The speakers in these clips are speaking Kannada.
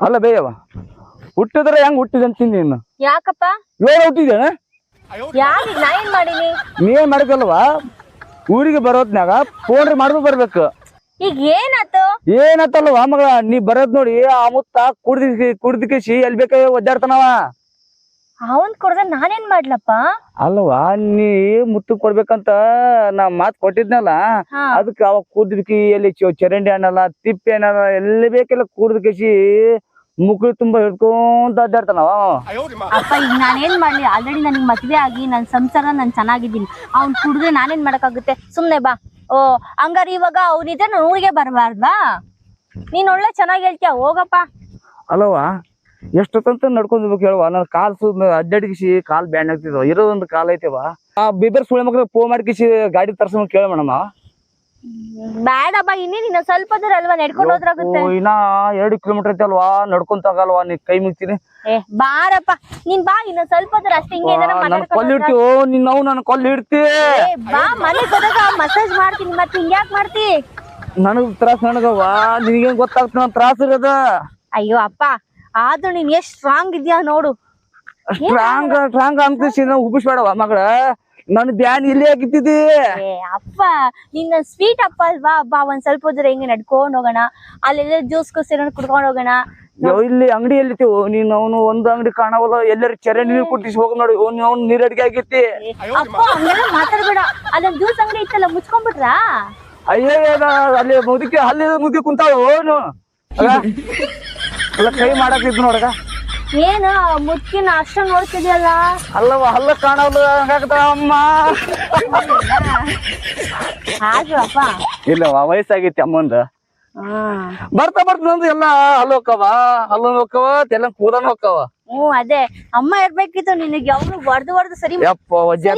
ಅಲ್ಲ ಬೇಯವ ಹುಟ್ಟಿದ್ರೆ ಹೆಂಗ್ ಹುಟ್ಟಿದೆ ಅಂತೀನಿ ನೀನು ಯಾಕಪ್ಪ? ನಾ ಏನ್ ಮಾಡೀನಿ? ನೀ ಏನ್ ಮಾಡ್ಕಲ್ವಾ ಊರಿಗೆ ಬರೋದ್ನಾಗ ಫೋನ್ ಮಾಡ್ದು ಬರ್ಬೇಕು. ಈಗ ಏನಾತು ಏನತ್ತಲ್ವಾ ಮಗಳ? ನೀ ಬರೋದ್ ನೋಡಿ ಆ ಮುತ್ತ ಕುಡ್ದಿ ಕುಡ್ದಿಕಿಸಿ ಎಲ್ಲಿ ಬೇಕಾಗ ಒದ್ದಾಡ್ತಾನವ. ಅವನ್ ಕೊಡ್ದ ನಾನೇನ್ ಮಾಡ್ಲಪ್ಪ? ಅಲ್ವಾ ನೀ ಮುತ್ತು ಕೊಡ್ಬೇಕಂತ ನಾ ಮಾತ್ ಕೊಟ್ಟಿದ್ನಲ್ಲ ಅದಕ್ಕೆ ಅವ ಕುದ್ಬಿಕಿ ಎಲ್ಲಿ ಚರಂಡಿ ಹಣ್ಣಲ್ಲ ತಿಪ್ಪೆ ಹಣ್ಣಲ್ಲ ಎಲ್ಲಿ ಬೇಕೆಲ್ಲ ಕುಡ್ದಿಕಿಸಿ ಮುಕ್ಳು ತುಂಬಾ ಹಿಡ್ಕೊಂತ ಅಡ್ಡಾಡ್ತಾನವ. ಅಪ್ಪ ಈಗ ನಾನೇನ್ ಮಾಡ್ಲಿ? ಆಲ್ರೆಡಿ ನನಗ್ ಮದ್ವೆ ಆಗಿ ನನ್ ಸಂಸಾರ ನಾನ್ ಚೆನ್ನಾಗಿದ್ದೀನಿ. ಅವ್ನ್ ಕುಡ್ದ್ರೆ ನಾನೇನ್ ಮಾಡಕ್ಕಾಗುತ್ತೆ? ಸುಮ್ನೆ ಬಾ. ಓ ಹಂಗಾರ ಇವಾಗ ಅವನಿದ್ರೆ ನನ್ನ ಊರಿಗೆ ಬರಬಾರ್ದಾ ನೀನ್ ಒಳ್ಳೆ ಚೆನ್ನಾಗಿ ಹೇಳ್ತೀಯ? ಹೋಗಪ್ಪ. ಅಲ್ಲವಾ ಎಷ್ಟೊತ್ತಂತ ನಡ್ಕೊಂಡ್ಬೇಕು ಹೇಳುವ? ನನ್ನ ಕಾಲ್ ಸುದ್ ಅಡ್ಡಾಡಿಕಿಸಿ ಕಾಲ್ ಬ್ಯಾಂಡ್ ಆಗ್ತಿದ್ವ. ಇರೋದೊಂದು ಕಾಲ್ ಐತೆವ? ಆ ಬಿಬರ್ ಸುಳೆ ಮಕ್ಳು ಫೋನ್ ಮಾಡ್ಕಿಸಿ ಗಾಡಿ ತರ್ಸ ಕೇಳ ಮೇಡಮ್. ಬೇಡಪ್ಪ ಇನ್ನೇನ್ ಇನ್ನ ಸ್ವಲ್ಪ ದೂರ ಅಲ್ವಾ? ನಡ್ಕೊಂಡು ಹೋದ್ರಾಗುತ್ತೆ. ಇನ್ನ ಎರಡು ಕಿಲೋಮೀಟರ್ ಐತೆ ಅಲ್ವಾ? ನಡ್ಕೊಂತ ಆಗಲ್ವಾ ನೀ ಕೈ ಮುಗ್ತೀನಿ. ಏ ಬಾರಪ್ಪ. ನೀನ್ ಬಾ ಇನ್ನ ಸ್ವಲ್ಪ ದೂರ ಅಷ್ಟೇ ಹಿಂಗೆ ಏನಾರ ನನ್ ಮಾತಾಡ್ಕೊಂಡು ಕೊಲ್ಲಿ ಇಡ್ತೀವೋ ನಿನ್ ನಾವು ನನ್ನ ಕೊಲ್ಲಿ ಇಡ್ತಿ. ಏ ಬಾ ಮನೆಗ್ ಹೋದಾಗ ಮಸಾಜ್ ಮಾಡ್ತೀನಿ. ಮತ್ತೆ ಹಿಂಗ್ಯಾಕ್ ಮಾಡ್ತಿ? ನನಗ್ ತ್ರಾಸ ನನಗವ್ವ? ನಿನಗೇನ್ ಗೊತ್ತಾಗ್ತ ನನ್ ತ್ರಾಸ ಇರೋದ. ಅಯ್ಯೋ ಅಪ್ಪ. ಆದ್ರೂ ನೀನ್ ಎಷ್ಟ್ ಸ್ಟ್ರಾಂಗ್ ಇದ್ಯಾ ನೋಡು. ಸ್ಟ್ರಾಂಗ್ ಸ್ಟ್ರಾಂಗ್ ಅಂತ ಉಬ್ಬಿಸ್ಬೇಡವ ಮಗಳ? ನನ್ ಬ್ಯಾನ್ ಇಲ್ಲೇ ಆಗಿದ್ದಿದ್ದಿ ಅಪ್ಪ ನಿನ್ನ ಸ್ವೀಟ್ ಅಪ್ಪ ಅಲ್ವಾ? ಬಾ ಒಂದ್ ಸ್ವಲ್ಪ ಹೋದ್ರೆ ಹಿಂಗೆ ನಡ್ಕೊಂಡ್ ಹೋಗೋಣ? ಅಲ್ಲೆಲ್ಲ ಜ್ಯೂಸ್ ಕುಸಿರೋಣ ಕುಡ್ಕೊಂಡ್ ಹೋಗೋಣ? ಇಲ್ಲಿ ಅಂಗಡಿ ಎಲ್ಲಿ ನೀನ್ ಅವನು ಒಂದ್ ಅಂಗಡಿ ಕಾಣವಲ್ಲ ಎಲ್ಲರೂ ಚೆರೆ ನೀರ್ ಕುಟ್ಟಿಸಿ ಹೋಗ್ ನೋಡಿ. ಅವ್ನು ನೀರ್ ಅಡಿಗೆ ಆಗಿತ್ತಿ. ಅಪ್ಪ ಹಂಗೆಲ್ಲ ಮಾತಾಡ್ಬೇಡ. ಅಲ್ಲೊಂದ್ ಜ್ಯೂಸ್ ಅಂಗಡಿ ಇತ್ತಲ್ಲ ಮುಚ್ಕೊಂಡ್ಬಿಟ್ರಾ? ಅಯ್ಯೋ ಅಲ್ಲಿ ಮುದುಕಿ ಅಲ್ಲಿ ಮುದುಕಿ ಕುಂತಾಳು ಆಗ, ಅಲ್ಲ ಕೈ ಇದ್ ನೋಡಗ ಏನು ಮುತ್ತಿನ ಅಷ್ಟ ನೋಡ್ತಿದ್ಯಲ್ಲ? ಅಲ್ಲವ ಅಲ್ಲ ಕಾಣಲ್ಲ ಅಮ್ಮ. ಅಪ್ಪ ಇಲ್ಲವ ವಯಸ್ಸಾಗೈತಿ ಅಮ್ಮಂದ. ಬರ್ತಾ ಬರ್ತಾ ನಂದು ಎಲ್ಲ ಹಲ್ಲು ಹೋಕ್ಕವ ಹಲ್ಲು ಹೋಕ್ಕವ ತೆಲ್ಲ ಕೂದನು ಹೋಕ್ಕವ ಹ್ಮ್ ಅದೇ. ಅಮ್ಮ ಇರ್ಬೇಕಿತ್ತು ನಿನಗೆ ಯಾವ್ದು ಹೊಡೆದು ಹೊಡೆದು ಸರಿ ಯಪ್ಪ ವಜ್ಜೆ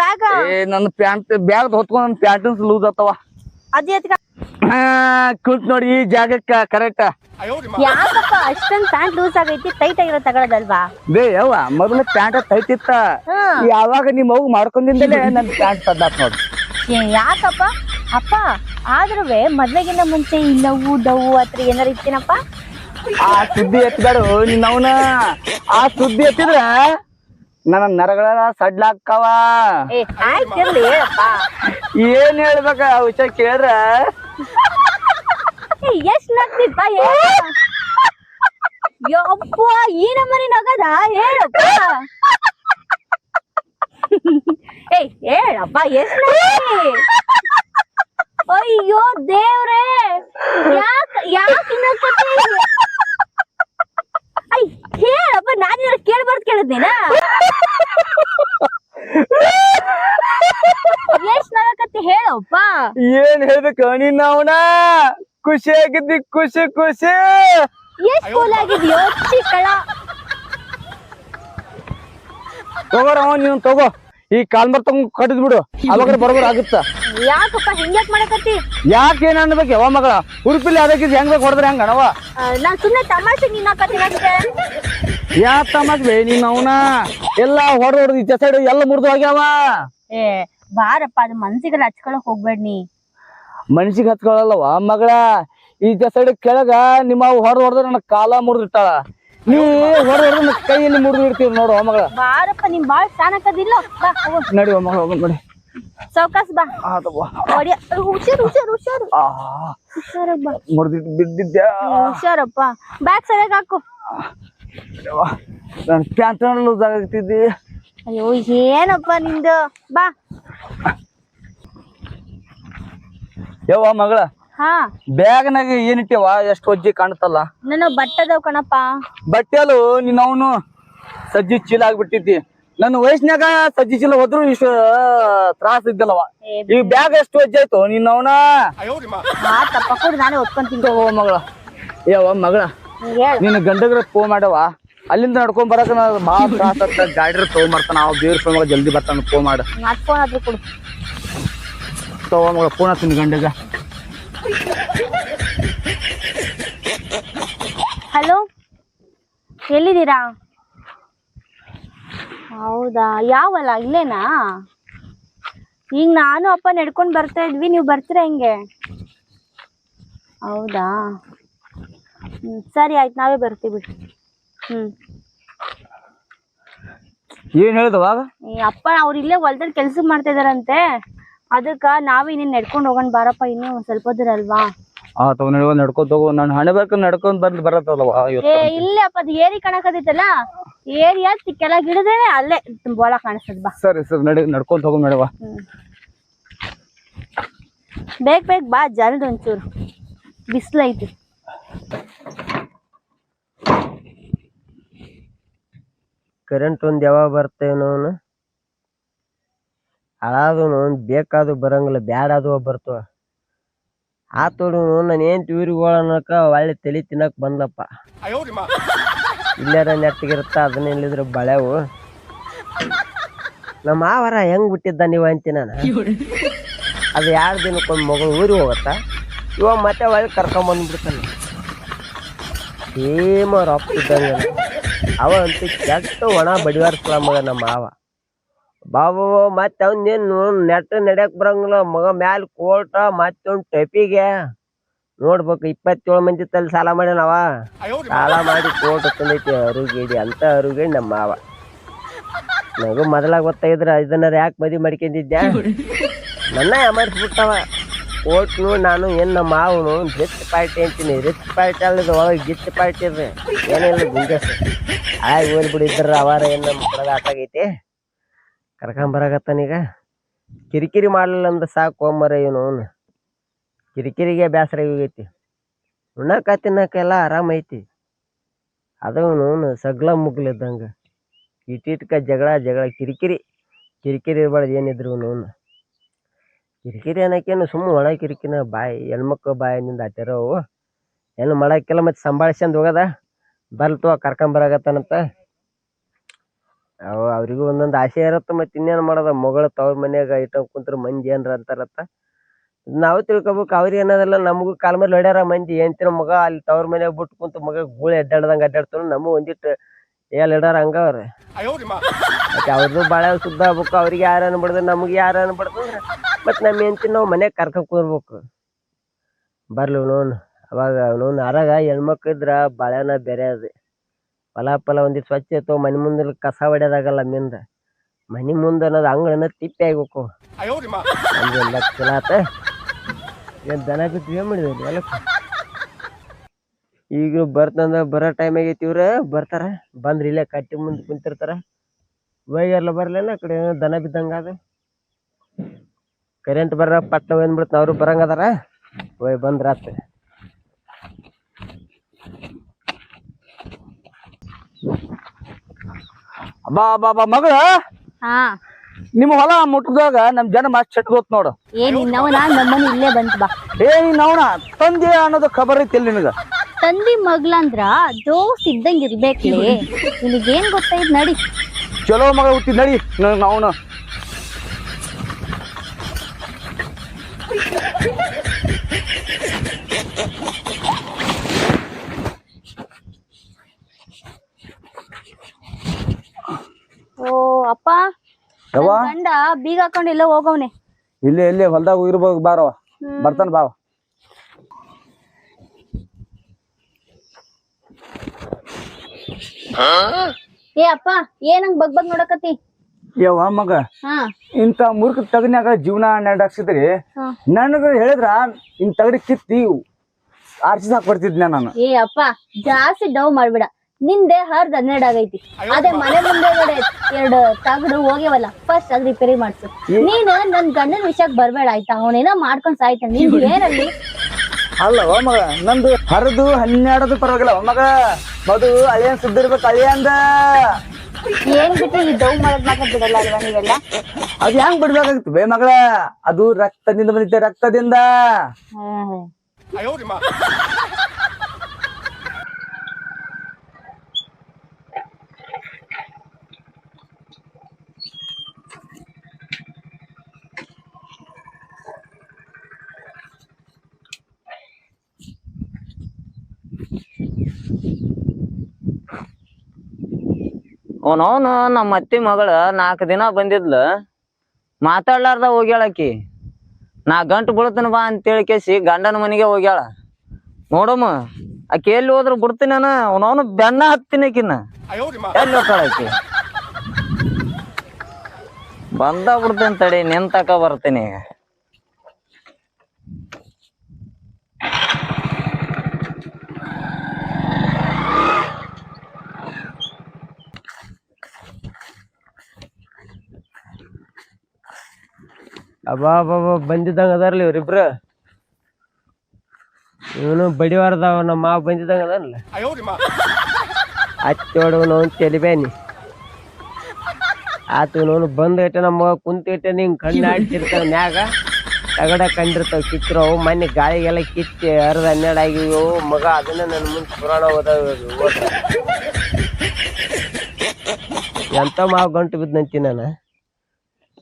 ಬ್ಯಾಗ. ಏ ನನ್ನ ಪ್ಯಾಂಟ್ ಬ್ಯಾಗ್ ಹೊತ್ಕೊಂಡ್ ನನ್ನ ಪ್ಯಾಂಟ್ ಲೂಸ್ ಆತವ ಅದೇ ಹಾ ಕುಂತ್ ನೋಡಿ ಈ ಜಾಗಕ್ಕ ಕರೆಕ್ಟ್ ಯಾಕಪ್ಪ ಅಷ್ಟೊಂದ್ ಪ್ಯಾಂಟ್ ಲೂಸ್ ಆಗೈತಿ ಟೈಟ್ ಆಗಿರೋ ತಗೊಳದಲ್ವಾ? ಬೇ ಯವ್ವ ಮೊದಲ ಪ್ಯಾಂಟ್ ಟೈಟ್ ಇತ್ತ ಯಾವಾಗ ನಿಮ್ ಅವ್ಗ ಮಾಡ್ಕೊಂಡಿಂದಲೇ ನನ್ ಪ್ಯಾಂಟ್ ಸದ್ದಾತ್ ನೋಡಿ. ಏ, ಯಾಕಪ್ಪ? ಅಪ್ಪ ಆದ್ರೂ ಮದ್ವೆಗಿಂತ ಮುಂಚೆ ಈ ಲವ್ವು ಡವ್ವು ಹತ್ರ ಏನಾರ ಇರ್ತೀನಪ್ಪ ಆ ಸುದ್ದಿ ಎತ್ತಬೇಡು ನಿನ್ನವನ. ಆ ಸುದ್ದಿ ಎತ್ತಿದ್ರ ನನ್ನ ನರಗಳ ಸಡ್ಲಾಕ್ಕವ ಏನ್ ಹೇಳ್ಬೇಕ ಆ ವಿಷಯ ಕೇಳ್ರ? ಎಷ್ಟ್ ನಗ್ತಿಪ್ಪ ಯಪ್ಪ ಈ ನಮ್ಮನೆ ನಗದ? ಹೇಳಪ್ಪ. ಏಯ್ ಹೇಳಪ್ಪ ಎಷ್ಟ್ ಅಯ್ಯೋ ದೇವ್ರೆ. ಯಾಕ ಯಾಕೆ ನಗ್ತಿ ಅಯ್ಯ ಹೇಳಪ್ಪ ನಾನೇನಾರ ಕೇಳ್ಬಾರ್ದು ಕೇಳಿದ್ನೇನ? ಎಷ್ಟ್ ನಗಕತ್ತಿ ಹೇಳಪ್ಪ. ಏನ್ ಹೇಳ್ಬೇಕು ನೀನ್ ಅವನ? ಖುಷಿ ಆಗಿದ್ದಿ ಖುಷಿ ಖುಷಿ. ಎಷ್ಟ್ ಕೂಲ್ ಆಗಿದ್ಯೋ ಚಿಕ್ಕಳ. ತಗೋರ ಅವ ನೀನ್ ತಗೋ. ಈ ಕಾಲ್ಮರ್ ತಗೊಂಡ್ ಕಟ್ಟಿದ್ಬಿಡು. ಬಿಡು ಅವಾಗ ಬರೋಬರ್ ಆಗುತ್ತ? ಯಾಕಪ್ಪ ಹಿಂಗ್ಯಾಕ್ ಮಾಡಕತ್ತಿ? ಯಾಕೆ ಏನ್ ಅನ್ಬೇಕು? ಯಾವ ಮಗಳ ಉಡುಪಿಲಿ ಅದಕ್ಕಿದ್ ಹೆಂಗ್ ಬೇಕು ಹೊಡೆದ್ರೆ ಹೆಂಗ ಅಣವ ನಾನ್ ಸುಮ್ನೆ ತಮಾಷೆ ನಿನ್ನಕತ್ತೀನಿ ಅಷ್ಟೇ ಯಾ ತಮಾಷ್ ಬೇ ನೀನ್ ಅವನ? ಎಲ್ಲಾ ಹೊಡೆದ್ ಹೊಡೆದು ಈಚೆ ಸೈಡ್ ಎಲ್ಲ ಮುರಿದು ಹೋಗ್ಯಾವ? ಏ ಬಾರಪ್ಪ ಅದು ಮನ್ಸಿಗೆಲ್ಲ ಹಚ್ಕೊಳಕ್ ಹೋಗ್ಬೇಡ ನೀ. ಮನ್ಸಿಗೆ ಹಚ್ಕೊಳಲ್ಲವ ಮಗಳ ಈ ಸೈಡ್ ಕೆಳಗ ನಿಮ್ಮ ಹೊಡೆದ್ ಹೊಡೆದ್ರೆ ನನ್ನ ಕಾಲ ಮುರಿದಿಟ್ಟಾಳ ನೀ ಹೊಡೆದ್ ಹೊಡೆದ್ ಕೈಯಲ್ಲಿ ಮುರಿದು ಇಡ್ತೀವಿ ನೋಡು ಮಗಳ. ಬಾರಪ್ಪ ನಿಮ್ ಬಾಳ್ ಹೋಗು. ನಡಿ ಮಗಳ ಹೋಗ್ ನೋಡಿ. ಸೌಕಾಸ್ ಬಾ. ಹೊಡಿಯ ಹುಷಾರು ಹುಷಾರು ಹುಷಾರು ಆ ಹುಷಾರು ಬಾ ಮುರಿದಿಟ್ಟು ಬಿದ್ದಿದ್ದೆ ಹುಷಾರಪ್ಪ ಬ್ಯಾಗ್ ಸರಿಯಾಗಿ ಹಾಕು ನನ್ನ ಪ್ಯಾಂಟ್ ಲೂಸ್ ಆಗತ್ತಿದ್ದಿ ಅಯ್ಯೋ ಏನಪ್ಪ ನಿಂದು ಬಾ ಯವ್ವ ಮಗಳ ಹಾ ಬ್ಯಾಗ್ನಾಗ ಏನಿಟ್ಟಿವ ಎಷ್ಟು ಒಜ್ಜಿ ಕಾಣ್ತಲ್ಲ ನನ್ನ ಬಟ್ಟದವ್ ಕಣಪ್ಪ ಬಟ್ಟೆಲು ನಿನ್ನವನು ಅವನು ಸಜ್ಜಿ ಚೀಲ ಆಗ್ಬಿಟ್ಟಿದ್ದಿ ನನ್ನ ವಯಸ್ಸಿನಾಗ ಸಜ್ಜಿ ಚೀಲ ಹೋದ್ರು ಇಷ್ಟು ತ್ರಾಸ ಇದ್ದಲ್ಲವ. ಈ ಬ್ಯಾಗ್ ಎಷ್ಟು ಒಜ್ಜಿ ಆಯ್ತು? ನಿನ್ನ ಅವನ? ಕೊಡು ನಾನೇ ಹೊತ್ಕೊಂತೀನಿ. ಓ ಮಗಳ. ಯಾವ ಮಗಳ. ನಿನ್ನ ಗಂಡಗ್ರ ಫೋನ್ ಮಾಡವ ಅಲ್ಲಿಂದ ನಡ್ಕೊಂಡ್ ಬರಕ ಬಾ ತ್ರಾಸ ಆಗ್ತದ. ಗಾಡಿ ಮಾಡ್ತಾನ. ಅವ್ ದೇವ್ರ ಫೋನ್ ಜಲ್ದಿ ಬರ್ತಾನ. ಫೋನ್ ಮಾಡ. ನಾ ಫೋನ್ ಆದ್ರೂ ಕೊಡು. ತಗೋ ಮಗಳ ಫೋನ್ ಹಚ್ತೀನಿ ಗಂಡಗ. ಹಲೋ ಎಲ್ಲಿದ್ದೀರಾ? ಹೌದಾ? ಯಾವಲ್ಲ? ಇಲ್ಲೇನಾ? ಈಗ ನಾನು ಅಪ್ಪ ನಡ್ಕೊಂಡು ಬರ್ತಾ ಇದ್ವಿ ನೀವು ಬರ್ತೀರಾ ಹೆಂಗೆ? ಹೌದಾ? ಹ್ಮ್ ಸರಿ ಆಯ್ತು ನಾವೇ ಬರ್ತೀವಿ ಬಿಡಿ. ಹ್ಮ್. ಏನು ಹೇಳಿದವಾಗ ಅಪ್ಪ ಅವ್ರು ಇಲ್ಲೇ ಹೊಲ್ದಲ್ಲಿ ಕೆಲಸ ಮಾಡ್ತಾ ಇದಾರಂತೆ ಅದಕ್ಕ ನಾವೇ ಇನ್ನೇನು ನಡ್ಕೊಂಡು ಹೋಗೋಣ ಬಾರಪ್ಪ ಇನ್ನೂ ಒಂದು ಸ್ವಲ್ಪ ದೂರ ಅಲ್ವಾ? ಆ ತಗೋ ನಡ್ಕೊಂಡ್ ನಡ್ಕೊಂಡ್ ಹೋಗು ನಾನು ಹಣೆ ಬರ್ಕ ನಡ್ಕೊಂಡ್ ಬಂದ್ ಬರತ್ತದವ ಏ ಇಲ್ಲೇ ಅಪ್ಪ ಅದು ಏರಿ ಕಾಣಕತ್ತೈತಲ್ಲ? ಏರಿಯಾ ಕೆಳಗ್ ಹಿಡಿದ್ರೆ ಅಲ್ಲೇ ಬೋಳ ಕಾಣಿಸ್ತದ ಬಾ. ಸರಿ ಸರಿ ನಡಿ ನಡ್ಕೊಂಡ್ ಹೋಗು ನಡುವ ಬೇಗ ಬೇಗ ಬಾ ಜಲ್ದಿ ಒಂಚೂರು. ಬಿಸ್ಲೈತಿ. ಕರೆಂಟ್ ಒಂದ್ ಯಾವಾಗ ಬರ್ತೇನೋ ಅವನು? ಹಾಳಾದು ಬೇಕಾದು ಬರಂಗಿಲ್ಲ ಬ್ಯಾಡಾದು ಬರ್ತವ. ಆತೋಡು ನಾನು ಏನ್ ಊರಿಗೆ ಅನ್ನಕ ಒಳ್ಳೆ ತಲೆ ತಿನ್ನಕ್ ಬಂದಪ್ಪ ಇಲ್ಲಾರ ನೆಟ್ಟಗಿರುತ್ತ, ಅದನ್ನ ಇಲ್ಲಿದ್ರೆ ಬಳೆವು. ನಮ್ಮ ಮಾವರ ಹೆಂಗ್ ಬಿಟ್ಟಿದ್ದ ನೀವು ಅಂತೀನಿ ನಾನು? ಅದು ಎರಡು ದಿನಕ್ಕೊಂದು ಮಗಳು ಊರಿಗೆ ಹೋಗತ್ತ? ಇವಾಗ ಮತ್ತೆ ಒಳ್ಳೆ ಕರ್ಕೊಂಬಂದ್ಬಿಡ್ತಾನೆ ಸೇಮ್ ಇದ್ದಂಗೆ. ಅವ ಅಂತೂ ಕೆಟ್ಟ ಒಣ ಬಡಿವಾರ್ಸ್ಲ ಮಗ ನಮ್ಮ ಮಾವ. ಬಾಬು, ಮತ್ತೆ ಅವನೇನು ನೆಟ್ಟ ನಡೆಯಕ್ ಬರಂಗಿಲ್ಲ. ಮಗ ಮ್ಯಾಲ ಕೋಟ ಮತ್ತೊಂದು ಟೆಪಿಗೆ. ನೋಡ್ಬೇಕು, ಇಪ್ಪತ್ತೇಳು ಮಂದಿ ತಲೆ ಸಾಲ ಮಾಡ್ಯಾನವ. ಸಾಲ ಮಾಡಿ ಕೋಟ್ ತಂದೈತಿ ಅರುಗಿಡಿ ಅಂತ ಅರುಗೇಡಿ ನಮ್ಮ ಮಾವ. ನಗು ಮೊದಲಾಗ ಗೊತ್ತಾಗಿದ್ರ ಇದನ್ನ ಯಾಕೆ ಮದಿ ಮಾಡ್ಕೊಂಡಿದ್ದೆ ನನ್ನ ಮಾಡಿಸ್ಬಿಟ್ಟವ ಕೋಟ್ನು ನಾನು ಏನ್ ನಮ್ಮ ಮಾವನು ರಿಚ್ ಪಾರ್ಟಿ ಅಂತೀನಿ. ರಿಚ್ ಪಾರ್ಟಿ ಅಲ್ಲದ ಒಳಗೆ ಗಿಚ್ ಪಾರ್ಟಿ ಏನಿಲ್ಲ ಗುಂಜಸ್ ಬಿಡಿದ್ರ ಅವಾರ ಏನ್ ನಮ್ಮ ಆಟ ಆಟಾಗೈತಿ. ಕರ್ಕೊಂಬರಾಗತ್ತಾನೀಗ ಕಿರಿಕಿರಿ ಮಾಡಲಿಲ್ಲ ಅಂದ್ರೆ ಸಾಕು ಒಮ್ಮರ ಇವನು ಅವನು. ಕಿರಿಕಿರಿಗೆ ಬೇಸರ ಹೋಗೈತಿ. ಉಣ್ಣಾಕ ತಿನ್ನಕ್ಕೆಲ್ಲ ಎಲ್ಲ ಆರಾಮ ಐತಿ. ಅದವನು ಸಗ್ಲ ಮುಗ್ಲಿದ್ದಂಗ. ಇಟ್ಟಿಟ್ಕ ಜಗಳ ಜಗಳ. ಕಿರಿಕಿರಿ ಕಿರಿಕಿರಿ ಇರ್ಬಾರ್ದು ಏನಿದ್ರು ಅವನು ಕಿರಿಕಿರಿ ಅನ್ನಕೇನು ಸುಮ್ಮನೆ ಒಳ ಕಿರಿಕಿನ ಬಾಯಿ, ಹೆಣ್ಮಕ್ಳು ಬಾಯಿನಿಂದ ಆಟಿರೋವು ಏನು ಮಾಡಕ್ಕೆಲ್ಲ ಮತ್ತೆ ಸಂಭಾಳಿಸ್ಕೊಂಡ್ ಹೋಗದ? ಬಲ್ತು ಕರ್ಕೊಂಬರಾಗತ್ತಾನಂತ ಅವ ಅವ್ರಿಗೂ ಒಂದೊಂದು ಆಸೆ ಇರತ್ತೆ ಮತ್ತೆ ಇನ್ನೇನು ಮಾಡೋದ? ಮಗಳ ತವ್ರ ಮನ್ಯಾಗ ಐಟಮ್ ಕುಂತ್ರ ಮಂದಿ ಏನ್ರ ಅಂತಾರತ್ತ. ನಾವು ತಿಳ್ಕೊಬೇಕು ಅವ್ರಿಗೆ ಏನದಲ್ಲ ನಮಗೂ ಕಾಲ ಮೇಲೆ ಹೊಡ್ಯಾರ ಮಂದಿ ಹೆಂಡ್ತಿನ ಮಗ ಅಲ್ಲಿ ತವ್ರ ಮನ್ಯಾಗ ಬಿಟ್ಟು ಕುಂತ ಮಗ ಗೂಳಿ ಅಡ್ಡಾಡ್ದಂಗೆ ಅಡ್ಡಾಡ್ತಾನ ನಮಗೂ ಒಂದಿಟ್ಟು ಎಲ್ಲಿ ಇಡಾರ ಹಂಗ ಅವ್ರ ಅವ್ರದ್ದು ಬಾಳ ಶುದ್ಧ ಆಗ್ಬೇಕು, ಅವ್ರಿಗೆ ಯಾರು ಅನ್ಬಿಡ್ದು, ನಮ್ಗೆ ಯಾರು ಅನ್ಬಿಡ್ದು ಮತ್ತು ನಮ್ಮ ಹೆಂಡ್ತಿನ ನಾವು ಮನ್ಯಾಗ ಕರ್ಕೊಂಡ್ ಕೂರ್ಬೇಕು. ಬರ್ಲಿ ನೋನ್ ಅವಾಗ ಅವನು ಅರಾಗ ಹೆಣ್ಮಕ್ಳು ಇದ್ರ ಬಾಳೆನ ಬೇರೆ ಅದು. ಫಲ ಪಲ ಒಂದಿಟ್ಟು ಸ್ವಚ್ಛ ಇತ್ತು, ಮನೆ ಮುಂದೆ ಕಸ ಹೊಡ್ಯೋದಾಗಲ್ಲ ಮಿಂದ. ಮನೆ ಮುಂದೆ ಅನ್ನೋದು ಅಂಗಳನ ತಿಪ್ಪಿ ಆಗ್ಬೇಕು. ಎಲ್ಲ ಏನ್ ದನ ಮಾಡಿದ್ವಿ ಹೊಲಕ್ಕೆ ಈಗ ಬರ್ತಂದ ಬರೋ ಟೈಮ್ ಆಗೈತಿ ಇವ್ರ, ಬರ್ತಾರ. ಬಂದ್ರ ಇಲ್ಲೇ ಕಟ್ಟಿ ಮುಂದೆ ಕುಂತಿರ್ತಾರ. ವೈಯರ್ಲ ಬರಲಿಲ್ಲ ಆ ಕಡೆ, ದನ ಬಿದ್ದಂಗ ಅದು ಕರೆಂಟ್ ಬರ ಪಟ್ಟ ಬಂದ್ಬಿಡ್ತ ಅವರು ಬರಂಗದಾರ ಹೋಯ್ ಬಂದ್ರ ಬಾ ಬಾ ಬಾ ಮಗಳ. ಹಾ. ನಿಮ್ಮ ಹೊಲ ಮುಟ್ಟದಾಗ ನಮ್ ಜನ ಮಸ್ತ್ ಚಟ್ಕೋತ್ ನೋಡು. ಏನ್ ನಿನ್ನವನ ನಮ್ಮನೆ ಇಲ್ಲೇ ಬಂತ ಬಾ. ಏ ಅವನ ತಂದೆ ಅನ್ನೋದು ಖಬರ್ ಐತಿಲ್ ನಿನಗ. ತಂದಿ ಮಗ್ಲಂದ್ರ ದೋಸ್ ಇದ್ದಂಗ ಇರ್ಬೇಕ್ಲಿ. ನಿನಗೇನ್ ಗೊತ್ತಾಯ್ತು ನಡಿ. ಚಲೋ ಮಗ ಹುಟ್ಟಿ ನಡಿ ಅವನ ಓ ಅಪ್ಪ. ಯವ್ವ? ನನ್ ಗಂಡ ಬೀಗ ಹಾಕೊಂಡು ಎಲ್ಲ ಹೋಗವ್ನೆ. ಇಲ್ಲೇ ಇಲ್ಲೇ ಹೊಲ್ದಾಗ ಇರ್ಬೇಕು ಬಾರವ ಬರ್ತಾನ ಬಾವ ಏ ಅಪ್ಪ ಏನಂಗ್ ಬಗ್ ಬಗ್ ನೋಡಕತ್ತಿ? ಯವ್ವ ಮಗ ಹಾ. ಇಂತ ಮುರ್ಕ ತಗನ್ಯಾಗ ಜೀವನ ನಡೆಸಿದ್ರಿ ಹಾ. ನನಗ ಹೇಳಿದ್ರ ಇನ್ ತಗಡಿ ಕಿತ್ತಿ ಆರ್ಸಿ ಹಾಕ್ಬರ್ತಿದ್ನ ನಾನು. ಏ ಅಪ್ಪ ಜಾಸ್ತಿ ಡವ್ ಮಾಡ್ಬೇಡ. ನಿಂದೆ ಹರ್ದ್ ಹನ್ನೆರಡು ಆಗೈತಿ. ಅದೇ ಮನೆ ಮುಂದೆಗಡೆ ಎರಡು ತಗಡು ಹೋಗ್ಯವಲ್ಲ ಫಸ್ಟ್ ಅದ್ ರಿಪೇರಿ ಮಾಡ್ಸು. ನೀನ್ ನನ್ ಗಂಡನ ವಿಷಯಕ್ ಬರ್ಬೇಡ ಆಯ್ತಾ? ಅವನೇನೋ ಮಾಡ್ಕೊಂಡ್ ಸಾಯ್ತಾನೆ. ನೀನ್ ಏನಲ್ಲಿ? ಅಲ್ಲ ಮಗ ನಂದು ಹರಿದು ಹನ್ನೆರಡದು ಪರವಾಗಿಲ್ಲ. ಮಗ ಮದು ಅಳಿಯನ್ ಸುದ್ದಿರ್ಬೇಕು ಅಳಿಯಂದ. ಏನ್ ಬಿಟ್ಟು ಈ ದೌ ಮಾತ್ರ ಬಿಡಲ್ಲ ಅಲ್ವಾ ನೀವೆಲ್ಲ? ಅದ್ ಹೆಂಗ್ ಬಿಡ್ಬೇಕಾಗಿತ್ತು? ಬೇ ಮಗಳ ಅದು ರಕ್ತದಿಂದ ಬಂದಿತ್ತೆ ರಕ್ತದಿಂದ. ಅವನವನು ನಮ್ಮ ಅತ್ತಿ ಮಗಳ ನಾಲ್ಕು ದಿನ ಬಂದಿದ್ಲ. ಮಾತಾಡ್ಲಾರ್ದ ಹೋಗ್ಯಾಳಕಿ ನಾ ಗಂಟು ಬೀಳ್ತನ ಬಾ ಅಂತೇಳಿ ಕೇಸಿ ಗಂಡನ ಮನೆಗೆ ಹೋಗ್ಯಾಳ. ನೋಡಮ್ಮ, ಆಕೆ ಎಲ್ಲಿ ಹೋದ್ರು ಬಿಡ್ತೀನಿ ನಾನು. ಅವನವನು ಬೆನ್ನ ಹತ್ತಿನ ಆಕಿನ. ಎಲ್ಲಿ ಹೋಗ್ತಾಳಕಿ ಬಂದ ಬಿಡ್ತೀನಿ ತಡಿ, ನಿಂತಕ ಬರ್ತೀನಿ. ಅಬ್ಬಾ ಬಂದಿದ್ದಂಗೆ ಬಂದಿದ್ದಂಗ ಅದಾರಲ್ಲ ಇವ್ರಿಬ್ರು. ಇವನು ಬಡಿವಾರದವ, ನಮ್ಮ ಮಾವ ಬಂದಿದ್ದಂಗ ಅದಾರಲ್ಲ ಹತ್ತಿ ಹೊಡವನು ತೆಲಿಬೇನಿ ಆತು ನೋನು ಬಂದ ಇಟ್ಟ ನಮ್ಮ ಕುಂತೈತೆ ಕುಂತ ಇಟ್ಟ ಕಣ್ಣು ಆಡ್ತಿರ್ತಾವ ಮ್ಯಾಗ. ತಗಡ ಕಂಡಿರ್ತಾವ ಕಿತ್ತರವು ಮೊನ್ನೆ ಗಾಳಿಗೆಲ್ಲ ಕಿತ್ತಿ ಅರ್ಧ ಹನ್ನೆರಡು ಆಗಿವು ಮಗ, ಅದನ್ನ ನನ್ನ ಮುಂದೆ ಪುರಾಣ ಓದಾವ ಎಂತ ಮಾವು ಗಂಟು ಬಿದ್ದಂತೀನಿ ನಾನು?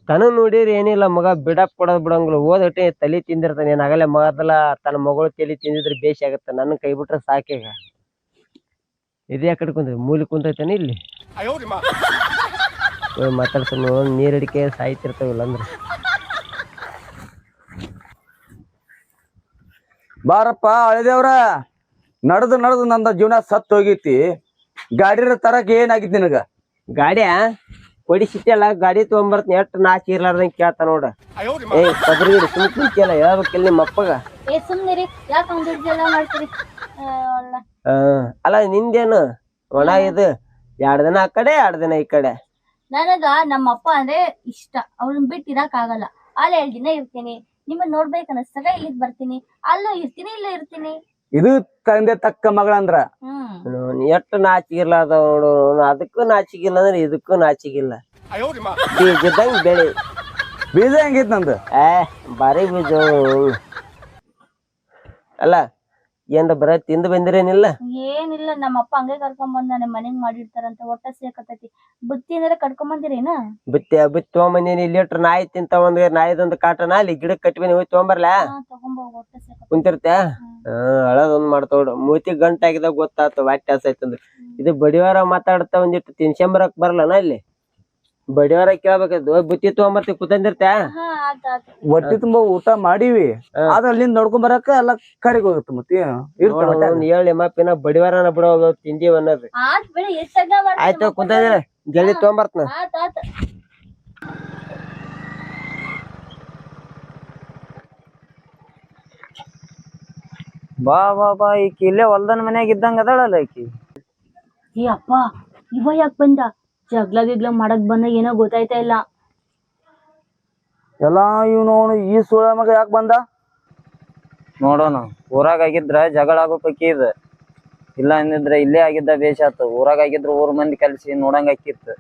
ತನ ನೋಡಿರಿ ಏನಿಲ್ಲ ಮಗ ಬಿಡಪ್ ಕೊಡೋದ್ ಬಿಡಂಗಿಲ್ಲ. ಓದಟ್ಟೆ ತಲೆ ತಿಂದಿರ್ತಾನೆ. ಏನ್ ಆಗಲೇ ಮಗದಲ್ಲ ತನ್ನ ಮಗಳು ತಲೆ ತಿಂದಿದ್ರೆ ಬೇಸಿ ಆಗತ್ತ. ನನ್ನ ಕೈ ಬಿಟ್ರೆ ಸಾಕೀಗ ಇದೇ ಕಡೆ ಕುಂತ ಮೂಲಿ ಕುಂತೈತೇನೆ ಇಲ್ಲಿ? ಮಾತಾಡ್ತಾನ ನೀರಡಿಕೆ ಸಾಯ್ತಿರ್ತಾವಿಲ್ಲ ಅಂದ್ರೆ ಬಾರಪ್ಪ ಅಳದೇವ್ರ ನಡೆದು ನಡೆದು ನನ್ನ ಜೀವನ ಸತ್ತು ಹೋಗೈತಿ ಗಾಡಿರ ತರಕ್ ಏನಾಗಿತ್ತು ನಿನಗ? ಗಾಡಿಯ? ಕೊಡಿಸಿಟ್ಟಲ್ಲ ಗಾಡಿ ತಗೊಂಬರ್ತೀನಿ ಎಷ್ಟು ನಾಚಿ ಇರ್ಲಾರ್ದಂಗ ಕೇಳ್ತಾ ನೋಡ. ಏ ಸದ್ರಿ ಸುಮ್ ಕುಂತಿಯಲ್ಲ ಹೇಳ್ಬೇಕಿಲ್ಲ ನಿಮ್ಮ ಅಪ್ಪಗ ಏ ಸುಮ್ನಿರಿ ಯಾಕೆ ಅವ್ನ ದುಡ್ಡು ಮಾಡ್ತೀರಿ? ಆ, ಒಳ್ಳೆ. ಅಲ್ಲ ನಿಂದೇನು? ಒಣ ಇದು. ಎರಡ್ ದಿನ ಆ ಕಡೆ ಎರಡ್ ದಿನ ಈ ಕಡೆ. ನನಗ ನಮ್ಮ ಅಪ್ಪ ಅಂದ್ರೆ ಇಷ್ಟ. ಅವ್ರನ್ನ ಬಿಟ್ಟು ಇರಕ್ ಆಗಲ್ಲ ಅಲ್ಲ ಎರಡ್ ದಿನ ಇರ್ತೀನಿ. ನಿಮ್ಮನ್ನ ನೋಡ್ಬೇಕು ಅನಿಸ್ದಾಗ ಇಲ್ಲಿಗ್ ಬರ್ತೀನಿ. ಅಲ್ಲೂ ಇರ್ತೀನಿ ಇಲ್ಲೂ ಇರ್ತೀನಿ. ಇದು ತಂದೆ ತಕ್ಕ ಮಗಳಂದ್ರ ಎಷ್ಟು ನಾಚಿಗಿರ್ಲಾರ್ದ ನೋಡು ಅದಕ್ಕೂ ನಾಚಿಗಿಲ್ಲ ಅಂದ್ರೆ ಇದಕ್ಕೂ ನಾಚಿಗಿಲ್ಲ. ಬೀಜದಂಗ್ ಬೆಳಿ. ಬೀಜ ಹೆಂಗೈತ್ ನಂದು? ಏ ಬಾರಿ ಬೀಜ. ಅಲ್ಲ ಏನ್ರ ಬರ ತಿಂದು ಬಂದಿರೇನಿಲ್ಲ? ಏನಿಲ್ಲ ನಮ್ಮ ಅಪ್ಪ ಹಂಗೆ ಕರ್ಕೊಂಡ್ ಬಂದಾನೆ ಮನೆಗ್ ಮಾಡಿರ್ತಾರಂತ ಒಟ್ಟ ಸೇಕತೈತಿ. ಬುತ್ತಿ ಏನಾರ ಕಟ್ಕೊಂಡ್ ಬಂದಿರೇನ? ಬುತ್ತಿ ಬಿತ್ತಿ ತೊಗೊಂಬಂದಿನಿ ಇಲ್ಲಿ ಇಟ್ರ ನಾಯಿ ತಿಂತ ಒಂದ್ ನಾಯಿದೊಂದು ಕಾಟನ ಅಲ್ಲಿ ಗಿಡಕ್ಕೆ ಕಟ್ಟಿ ಬಂದಿ ಹೋಗಿ ತಗೊಂಬ ತಗೊಂಬೋಗ್ ಅಳದೊಂದ್ ಮಾಡ್ತಾವ್ ಮೂತಿ ಗಂಟಾಗಿದಾಗ ಗೊತ್ತಾತ ವಾಟ್ಯ ಆಸೈತಂದ್ರೆ ಇದು ಬಡಿವಾರ ಮಾತಾಡ್ತಾ ಒಂದಿಟ್ಟು ತಿನ್ಸಂಬರಕ್ ಬರಲ್ಲನ ಇಲ್ಲಿ? ಬಡಿವಾರ ಕೇಳ್ಬೇಕದು ಬುತ್ತಿ ತಗೊಂಬರ್ತಿ ಕುತಂದಿರ್ತೆ ಹಾ ಆತ ಆತ. ಹೊಟ್ಟಿ ತುಂಬಾ ಊಟ ಮಾಡಿವಿ. ಆದ್ರ ಅಲ್ಲಿಂದ ನೋಡ್ಕೊಂಡ್ ಬರಕ ಎಲ್ಲ ಕರಿಗ್ ಹೋಗುತ್ತೆ ಮತ್ತೆ. ಹೇಳಿ ಮಪ್ಪಿನ ಬಡಿವಾರನ ಬಿಡೋದು ತಿಂದೀವಿ ಅನ್ನೋದು. ಆತ್ ಬಿಡು ಎಷ್ಟಾಗ ಆಯ್ತು ಕುಂತಂದ್ರೆ ಜಲ್ದಿ ತೊಗೊಂಬರ್ತನ. ಬಾ ಬಾ ಬಾ ಈಕಿ ಇಲ್ಲೇ ಹೊಲ್ದನ್ ಮನ್ಯಾಗ ಇದ್ದಂಗ ಅದಾಳಲ್ಲ ಈಕಿ. ಏ ಅಪ್ಪ ಇವ ಯಾಕ್ ಬಂದ? ಜಗ್ಲ ಗಿಗ್ಲ ಮಾಡಕ್ ಬಂದ ಏನೋ ಗೊತ್ತಾಯ್ತಾ ಇಲ್ಲ. ಎಲ್ಲಾ ಇವ್ನು ಅವ್ನು ಈ ಸುಳ ಮಗ ಯಾಕೆ ಬಂದ? ನೋಡೋಣ ಊರಾಗ ಆಗಿದ್ರ ಜಗಳ ಆಗೋ ಪಕ್ಕಿ ಇದು. ಇಲ್ಲ ಅಂದಿದ್ರೆ ಇಲ್ಲೇ ಆಗಿದ್ದ ಬೇಷ ಆತು. ಊರಾಗ ಆಗಿದ್ರ ಊರ್ ಮಂದಿ ಕಲ್ಸಿ ನೋಡಂಗ ಆಕಿತ್ತು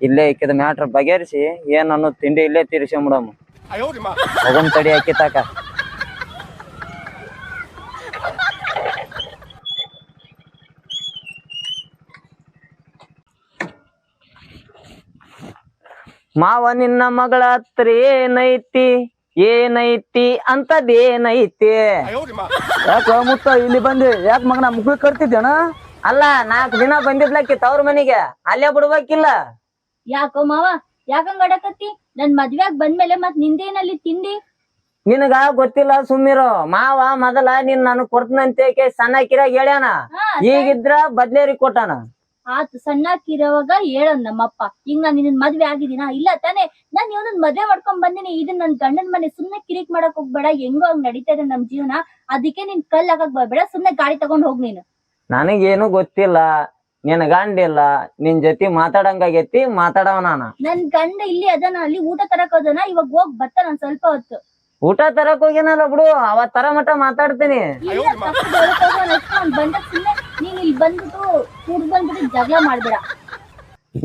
ಇಲ್ಲೇ ಇಕ್ಕಿದ ಮ್ಯಾಟ್ರ್ ಬಗೆಹರಿಸಿ ಏನ್ ಅನ್ನೋ ತಿಂಡಿ ಇಲ್ಲೇ ತೀರ್ಸ್ಕೊಂಬಿಡಮ್ಮ ಹೋಗಮ್ ತಡಿ ಆಕಿ ಮಾವ ನಿನ್ನ ಮಗಳ ಹತ್ರ ಏನೈತಿ? ಏನೈತಿ ಅಂತದೇನೈತಿ ಯಾಕ ಮುತ್ತ ಇಲ್ಲಿ ಬಂದಿ? ಯಾಕೆ ಮಗನ ಮುಖ ಕಟ್ತಿದ್ದೇನ ಅಲ್ಲ ನಾಲ್ಕು ದಿನ ಬಂದಿದ್ಲಕ್ಕಿ ತವ್ರ ಮನಿಗೆ. ಅಲ್ಲೇ ಬಿಡ್ಬೇಕಿಲ್ಲ. ಯಾಕೋ ಮಾವ? ಯಾಕಂಗ್ ನನ್ನ ನನ್ ಮದ್ವೆಗ್ ಬಂದ್ಮೇಲೆ ಮತ್ ನಿಂದೇನಲ್ಲಿ ತಿಂಡಿ ನಿನಗ ಗೊತ್ತಿಲ್ಲ ಸುಮ್ಮಿರೋ ಮಾವ ಮೊದಲ ನಿನ್ ನನಗ್ ಕೊಡ್ತನಂತೆ ಸಣ್ಣ ಕಿರಾಗ ಹೇಳ್ಯಾನ? ಈಗಿದ್ರ ಬದ್ಲೇರಿ ಕೊಟ್ಟಾನ. ಆತ್ ಸಣ್ಣಕ್ಕಿರೋವಾಗ ಹೇಳೋನ್ ನಮ್ಮಪ್ಪ ಈಗ ನಾನ್ ನಿನ್ನ ಮದ್ವೆ ಆಗಿದ್ದೀನ? ಇಲ್ಲ ತಾನೆ ನಾನ್ ಇವನನ್ ಮದ್ವೆ ಮಾಡ್ಕೊಂಡ್ ಬಂದಿನಿ ಇದನ್ ನನ್ ಗಂಡನ್ ಮನೆ ಸುಮ್ನೆ ಕಿರಿಕ್ ಮಾಡಕ್ ಹೋಗ್ಬೇಡ ಹೆಂಗೋ ಹಂಗ್ ನಡೀತಾ ಇದೆ ನಮ್ ಜೀವನ ಅದಕ್ಕೆ ನಿನ್ ಕಲ್ ಹಾಕಕ್ ಬರ್ಬೇಡ ಸುಮ್ನೆ ಗಾಡಿ ತಗೊಂಡ್ ಹೋಗ್ ನೀನು. ನನಗೇನು ಗೊತ್ತಿಲ್ಲ ನಿನ್ ಗಂಡಿಲ್ಲ ನಿನ್ ಜೊತೆ ಮಾತಾಡಂಗಾಗೈತಿ ಮಾತಾಡವ ನಾನ. ನನ್ ಗಂಡ ಇಲ್ಲಿ ಅದನ ಅಲ್ಲಿ ಊಟ ತರಕ್ ಹೋದನ ಇವಾಗ ಹೋಗ್ ಬರ್ತಾನ ಒಂದ್ ಸ್ವಲ್ಪ ಹೊತ್ತು. ಊಟ ತರಕ್ ಹೋಗ್ಯಾನಲ್ಲ ಬಿಡು ಅವತ್ತರ ತರ ಮಟ ಮಾತಾಡ್ತೀನಿ. ಇಲ್ಲ ತಪ್ಪು ಹೊರಗ್ ಅಷ್ಟೇ ಅವ್ನ್ ಬಂದಾಗ ಸುಮ್ನೆ ನೀನ್ ಇಲ್ಲಿ ಬಂದ್ಬಿಟ್ಟು ಬಂದ್ಬಿಟ್ಟು ಜಗಳ ಮಾಡ್ಬೇಡ.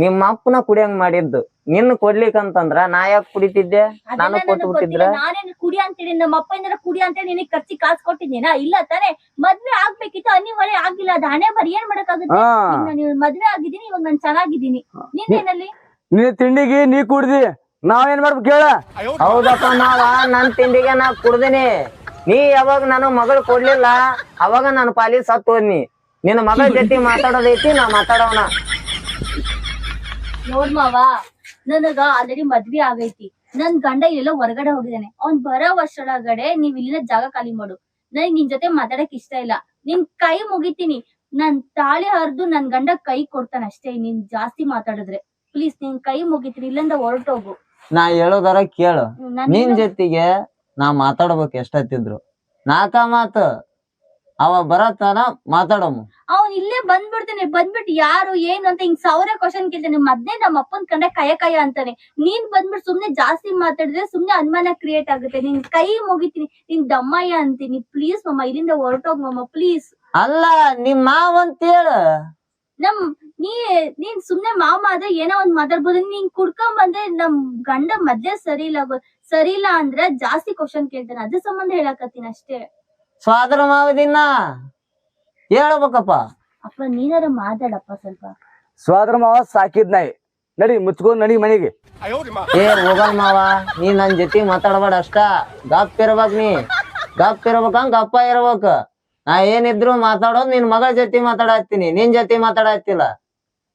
ನಿಮ್ಮ ಅಪ್ಪನ ಕುಡಿಯಂಗ್ ಮಾಡಿದ್ದು. ನಿನ್ ಕೊಡ್ಲಿಕ್ಕಂತಂದ್ರ ನಾ ಯಾಕೆ ಕುಡಿತಿದ್ದೆ? ನಾನು ಕೊಟ್ಟು ಬಿಟ್ಟಿದ್ರ? ನಾನೇನ್ ಕುಡಿ ಅಂತೇಳಿ ನಮ್ಮ ಅಪ್ಪ ಏನಾರ ಕುಡಿ ಅಂತೇಳಿ ನಿನಗೆ ಖರ್ಚಿ ಕಾಸು ಕೊಟ್ಟಿದ್ದೀನಾ? ಇಲ್ಲ ತಾನೇ. ಮದ್ವೆ ಆಗ್ಬೇಕಿತ್ತು. ಅನಿವಾರ್ಯ ಆಗಿಲ್ಲ. ಅದು ಹಣೆ ಮರಿ ಏನ್ ಮಾಡಕ್ಕಾಗುತ್ತೆ? ಹಾ. ಮದ್ವೆ ಆಗಿದ್ದೀನಿ. ಇವಾಗ ನಾನ್ ಚೆನ್ನಾಗಿದ್ದೀನಿ. ನಿನ್ನೇನಲ್ಲಿ? ನೀ ತಿಂಡಿಗೆ ನೀ ಕುಡ್ದಿ. ನಾವೇನ್ ಮಾಡ್ಬೇಕು ಹೇಳ ಹೌದಪ್ಪ ನಾವ ನನ್ ತಿಂಡಿಗೆ ನಾ ಕುಡ್ದಿನಿ. ನೀ ಯಾವಾಗ ನಾನು ಮಗಳು ಕೊಡ್ಲಿಲ್ಲ ಅವಾಗ ನಾನು ಪಾಲಿ ಸತ್ತು ಹೋದ್ನಿ ನಿನ್ನ ಮಗಳ ಜೊತೆ ಮಾತಾಡೋದೈತಿ ನಾ ಮಾತಾಡೋಣ. ನೋಡ್ ಮಾವ ನನಗ ಆಲ್ರೆಡಿ ಮದ್ವೆ ಆಗೈತಿ. ನನ್ ಗಂಡ ಇಲ್ಲೆಲ್ಲ ಹೊರಗಡೆ ಹೋಗಿದ್ದಾನೆ. ಅವ್ನ್ ಬರೋ ವರ್ಷದೊಳಗಡೆ ನೀವ್ ಇಲ್ಲಿನ ಜಾಗ ಖಾಲಿ ಮಾಡು. ನನಗ್ ನಿನ್ ಜೊತೆ ಮಾತಾಡಕ್ ಇಷ್ಟ ಇಲ್ಲ. ನಿನ್ ಕೈ ಮುಗಿತೀನಿ. ನನ್ ತಾಳಿ ಹರಿದು ನನ್ ಗಂಡ ಕೈ ಕೊಡ್ತಾನ ಅಷ್ಟೇ. ನೀನ್ ಜಾಸ್ತಿ ಮಾತಾಡಿದ್ರೆ. ಪ್ಲೀಸ್ ನಿನ್ ಕೈ ಮುಗಿತೀನಿ. ಇಲ್ಲಿಂದ ಹೊರಟೋಗು. ನಾ ಹೇಳೋದರ ಕೇಳು. ನಾನ್ ಜೊತೆಗೆ ನಾ ಮಾತಾಡ್ಬೇಕು ಎಷ್ಟತ್ತಿದ್ರು. ನಾಕ ಮಾತು. ಅವ ಬರತ್ತಾನ ಮಾತಾಡಮ್ಮ ಅವ್ನ್ ಇಲ್ಲೇ ಬಂದ್ಬಿಡ್ತಾನೆ ಬಂದ್ಬಿಟ್ಟು ಯಾರು ಏನು ಅಂತ ಹಿಂಗ್ ಸಾವಿರ ಕ್ವಶನ್ ಕೇಳ್ತಾನೆ ಮದ್ನೆ ನಮ್ಮ ಅಪ್ಪನ್ ಕಂಡ ಕಯ ಕಯ ಅಂತಾನೆ. ನೀನ್ ಬಂದ್ಬಿಟ್ಟು ಸುಮ್ನೆ ಜಾಸ್ತಿ ಮಾತಾಡಿದ್ರೆ ಸುಮ್ನೆ ಅನುಮಾನ ಕ್ರಿಯೇಟ್ ಆಗುತ್ತೆ. ನಿನ್ ಕೈ ಮುಗಿತೀನಿ ನಿನ್ ದಮ್ಮಯ್ಯ ಅಂತೀನಿ. ಪ್ಲೀಸ್ ಮಮ್ಮ ಇಲ್ಲಿಂದ ಹೊರಟೋಗ್ ಮಮ್ಮ ಪ್ಲೀಸ್ ಅಲ್ಲ ನಿಮ್ ಮಾವ ಅಂತ ಹೇಳ ನಮ್ ನೀ ನೀನ್ ಸುಮ್ನೆ ಮಾವ ಆದ್ರೆ ಏನೋ ಒಂದ್ ಮಾತಾಡ್ಬೋದು. ನೀನ್ ಕುಡ್ಕೊಂಡ್ ಬಂದ್ರೆ ನಮ್ ಗಂಡ ಮದ್ಯ ಸರಿ ಇಲ್ಲ ಸರಿ ಇಲ್ಲ ಅಂದ್ರೆ ಜಾಸ್ತಿ ಕ್ವಶನ್ ಕೇಳ್ತಾನೆ. ಅದ್ರ ಸಂಬಂಧ ಹೇಳಕತ್ತೀನಿ ಅಷ್ಟೇ. ಸ್ವಾದ್ರ ಮಾವದಿನ್ನ ಹೇಳ್ಬೇಕಪ್ಪ. ಅಪ್ಪ ನೀನಾರ ಮಾತಾಡಪ್ಪ ಸ್ವಲ್ಪ. ಸ್ವಾದ್ರ ಮಾವ ಸಾಕಿದ್ ನಾಯಿ. ನಡಿ ಮುಚ್ಕೊಂಡ್ ನಡಿ ಮನೆಗೆ. ಏ ಹೋಗಲ್ ಮಾವ ನೀ ನನ್ ಜೊತೆ ಮಾತಾಡಬೇಡ ಅಷ್ಟ. ಗಪ್ ಇರ್ಬೇಕ್ ನೀ. ಗಪ್ ಇರ್ಬೇಕ ಗಪ್ಪ ಇರ್ಬೇಕ. ನಾ ಏನಿದ್ರು ಮಾತಾಡೋದ್ ನಿನ್ ಮಗಳ ಜೊತೆ ಮಾತಾಡತ್ತೀನಿ ನಿನ್ ಜೊತೆ ಮಾತಾಡತ್ತಿಲ್ಲ.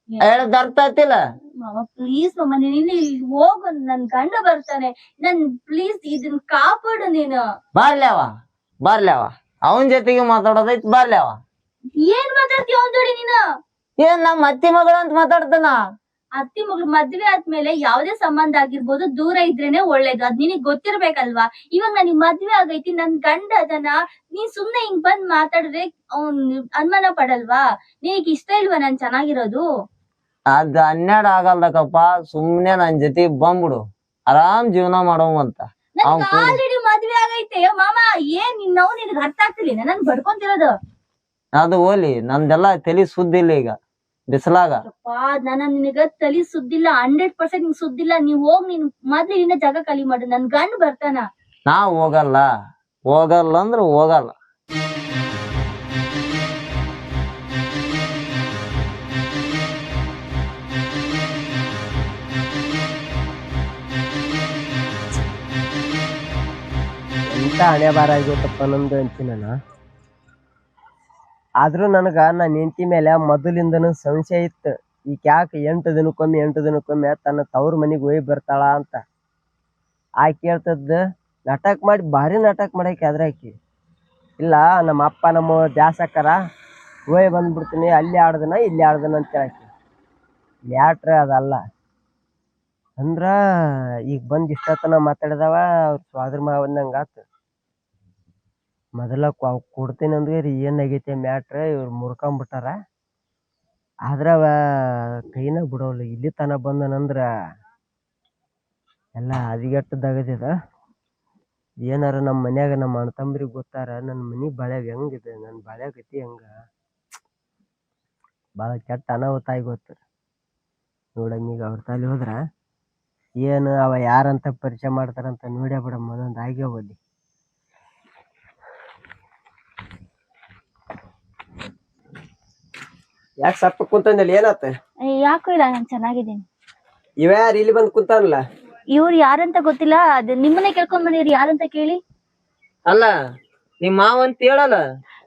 ಹೇಳದ್ ಅರ್ಥ ಆತಿಲ್ಲ ಮಾವ ಪ್ಲೀಸ್ ನೀನ್ ಇಲ್ಲಿ ಹೋಗು ನನ್ ಗಂಡ ಬರ್ತಾನೆ. ನನ್ ಪ್ಲೀಸ್ ಇದನ್ ಕಾಪಾಡು ನೀನು. ಬರ್ಲ್ಯಾವ ಬರ್ಲ್ಯಾವ ಅವನ್ ಜೊತೆಗೆ ಮಾತಾಡೋದೈತ್ ಬರ್ಲ್ಯಾವ ಏನ್ ಮಾತಾಡ್ತಿ ಅವ್ನ್ ಜೋಡಿ ನೀನು? ಏನ್ ನಮ್ ಅತ್ತಿ ಮಗಳು ಅಂತ ಮಾತಾಡ್ತಾನ? ಅತ್ತಿ ಮಗಳು ಮದ್ವೆ ಆದ್ಮೇಲೆ ಯಾವ್ದೇ ಸಂಬಂಧ ಆಗಿರ್ಬೋದು ದೂರ ಇದ್ರೇನೆ ಒಳ್ಳೇದು. ಅದ್ ನಿನಗ್ ಗೊತ್ತಿರ್ಬೇಕಲ್ವಾ? ಇವಾಗ ನನಗ್ ಮದ್ವೆ ಆಗೈತಿ ನನ್ ಗಂಡ ಅದನ್ನ ನೀನ್ ಸುಮ್ನೆ ಹಿಂಗ್ ಬಂದ್ ಮಾತಾಡಿದ್ರೆ ಅವ್ನ್ ಅನುಮಾನ ಪಡಲ್ವಾ? ನಿನಗ್ ಇಷ್ಟ ಇಲ್ವಾ ನಾನ್ ಚೆನ್ನಾಗಿರೋದು? ಅದ್ ಹನ್ನೆರಡು ಆಗಲ್ದಕ್ಕಪ್ಪ ಸುಮ್ನೆ ನನ್ ಜೊತೆ ಬಂದ್ಬಿಡು. ಆರಾಮ್ ಜೀವನ ಮಾಡೋವಂತ. ಆಲ್ರೆಡಿ ಮದ್ವೆ ಆಗೈತೆ. ಮಾಮ ಏನ್ ನಿನ್ ನೋವು ನಿನಗ್ ಅರ್ಥ ಆಗ್ತಿಲ್ಲ? ನನ್ ಬಡ್ಕೊಂತಿರೋದು. ಅದು ಹೋಲಿ ನಂದೆಲ್ಲ ತಲಿ ಸುದ್ದಿಲ್ಲ ಈಗ. ಬಿಸಿಲಾಗ. ನನ್ನ ನಿನಗ ತಲಿ ಸುದ್ದಿಲ್ಲ ಹಂಡ್ರೆಡ್ ಪರ್ಸೆಂಟ್ ನಿಂಗ್ ಸುದ್ದಿಲ್ಲ. ನೀವ್ ಹೋಗ್ ನೀನ್ ಮೊದ್ಲು ಇನ್ನ ಜಾಗ ಖಾಲಿ ಮಾಡು. ನನ್ ಗಂಡ್ ಬರ್ತಾನ. ನಾ ಹೋಗಲ್ಲ. ಹೋಗಲ್ಲ ಅಂದ್ರ ಹೋಗಲ್ಲ. ಎಂತ ಹಣೆ ಬಾರ ಆಗಿಬಿಟ್ಟಪ್ಪ ನಂದು ಅಂತೀನಿ ನಾನು. ಆದರೂ ನನಗೆ ನನ್ನ ಹೆಂಡತಿ ಮೇಲೆ ಮೊದಲಿಂದನೂ ಸಂಶಯ ಇತ್ತು ಈ ಯಾಕೆ ಎಂಟು ದಿನಕ್ಕೊಮ್ಮೆ ಎಂಟು ದಿನಕ್ಕೊಮ್ಮೆ ತನ್ನ ತವ್ರ ಮನೆಗೆ ಹೋಗಿ ಬರ್ತಾಳ ಅಂತ. ಆಕೆ ಹೇಳ್ತದ್ದು, ನಾಟಕ ಮಾಡಿ, ಭಾರಿ ನಾಟಕ ಮಾಡಕ್ಕೆ ಆದ್ರೆ ಆಕಿ. ಇಲ್ಲ, ನಮ್ಮ ಅಪ್ಪ, ನಮ್ಮ ದ್ಯಾಸಕ್ಕರ ಹೋಗಿ ಬಂದ್ಬಿಡ್ತೀನಿ, ಅಲ್ಲಿ ಆಡ್ದನ, ಇಲ್ಲಿ ಆಡ್ದನ ಅಂತ ಹೇಳಾಕಿ. ಯಾಟ್ರ ಅದಲ್ಲ. ಅಂದ್ರೆ, ಈಗ ಬಂದು ಇಷ್ಟತನ ಮಾತಾಡಿದವ, ಅವ್ರ ಸ್ವಾದ್ರ ಮಾವಂದಂಗೆ ಆತು ಮೊದಲ ಕೊಡ್ತೀನಿ ಅಂದ್ರೆ ರೀ ಏನಾಗೈತೆ ಮ್ಯಾಟ್ರ್ ಇವ್ರು ಮುರ್ಕೊಂಬಿಟ್ಟಾರ. ಆದ್ರೆ ಅವ ಕೈನ ಬಿಡೋಲ್ಲ, ಇಲ್ಲಿ ತನ ಬಂದನಂದ್ರ ಎಲ್ಲ ಹದಿಗೆಟ್ಟದಾಗದ ಏನಾರ ನಮ್ಮ ಮನ್ಯಾಗ ನಮ್ಮ ಅಣ್ಣ ತಮ್ಮರಿಗೆ ಗೊತ್ತಾರ ನನ್ನ ಮನಿ ಬಾಳ್ಯಾಗ ಹೆಂಗಿದೆ ನನ್ನ ಬಾಳ್ಯಾಗ ಗತಿ ಹೆಂಗ? ಭಾಳ ಕೆಟ್ಟ ಅನಾಹುತ ಗೊತ್ತು ಈಗ ಅವ್ರ ತಾಲಿ ಹೋದ್ರ. ಏನು ಅವ ಯಾರಂತ ಪರಿಚಯ ಮಾಡ್ತಾರಂತ ನೋಡ್ಯಾ ಬಿಡಮ್ಮ ಆಗೇ ಆಗ್ಯಾವ ಯಾಕೆ ಸಪ್ಪ ಕುಂತಂದಲ್ಲಿ ಏನಾತ? ಯಾಕೋ ಇಲ್ಲ ನಾನು ಚೆನ್ನಾಗಿದ್ದೀನಿ. ಇವ ಯಾರು ಇಲ್ಲಿ ಬಂದು ಕುಂತಾನಲ್ಲ? ಇವ್ರು ಯಾರಂತ ಗೊತ್ತಿಲ್ಲ ಅದ್ ನಿಮ್ಮನೆ ಕೇಳ್ಕೊಂಡ್ ಬಂದಿರಿ ಯಾರಂತ ಕೇಳಿ? ಅಲ್ಲ ನಿಮ್ ಮಾವ ಅಂತ ಹೇಳಲ್ಲ?